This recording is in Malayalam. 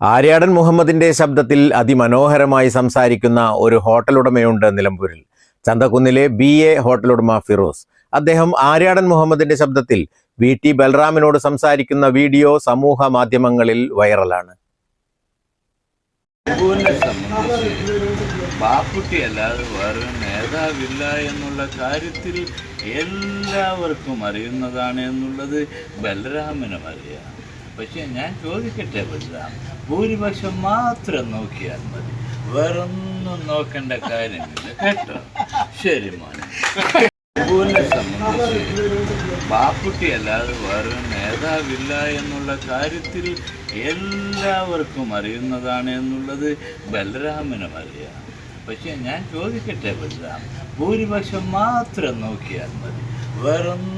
Aryadan മുഹമ്മദിന്റെ ശബ്ദത്തിൽ അതിമനോഹരമായി സംസാരിക്കുന്ന ഒരു ഹോട്ടൽ ഉടമയുണ്ട് നിലമ്പൂരിൽ. ചന്തക്കുന്നിലെ ബി എ ഹോട്ടൽ ഉടമ ഫിറോസ്. അദ്ദേഹം ആര്യാടൻ മുഹമ്മദിന്റെ ശബ്ദത്തിൽ വി ടി ബൽറാമിനോട് സംസാരിക്കുന്ന വീഡിയോ സമൂഹ മാധ്യമങ്ങളിൽ വൈറലാണ്. നേതാവില്ല എന്നുള്ള കാര്യത്തിൽ എല്ലാവർക്കും അറിയുന്നതാണ് എന്നുള്ളത് ബലരാമനും അറിയാം. പക്ഷെ ഞാൻ ചോദിക്കട്ടെ ബലരാം ഭൂരിപക്ഷം മാത്രം നോക്കിയാൽ മതി. വേറൊന്നും നോക്കേണ്ട കാര്യമില്ല കേട്ടോ. ശരി മോനെ. സംബന്ധിച്ച് ബാപ്പുട്ടി അല്ലാതെ വേറെ നേതാവില്ല എന്നുള്ള കാര്യത്തിൽ എല്ലാവർക്കും അറിയുന്നതാണ് എന്നുള്ളത് ബലരാമനും അറിയാം. പക്ഷെ ഞാൻ ചോദിക്കട്ടെ ബലരാം ഭൂരിപക്ഷം മാത്രം നോക്കിയാൽ മതി. വേറൊന്നും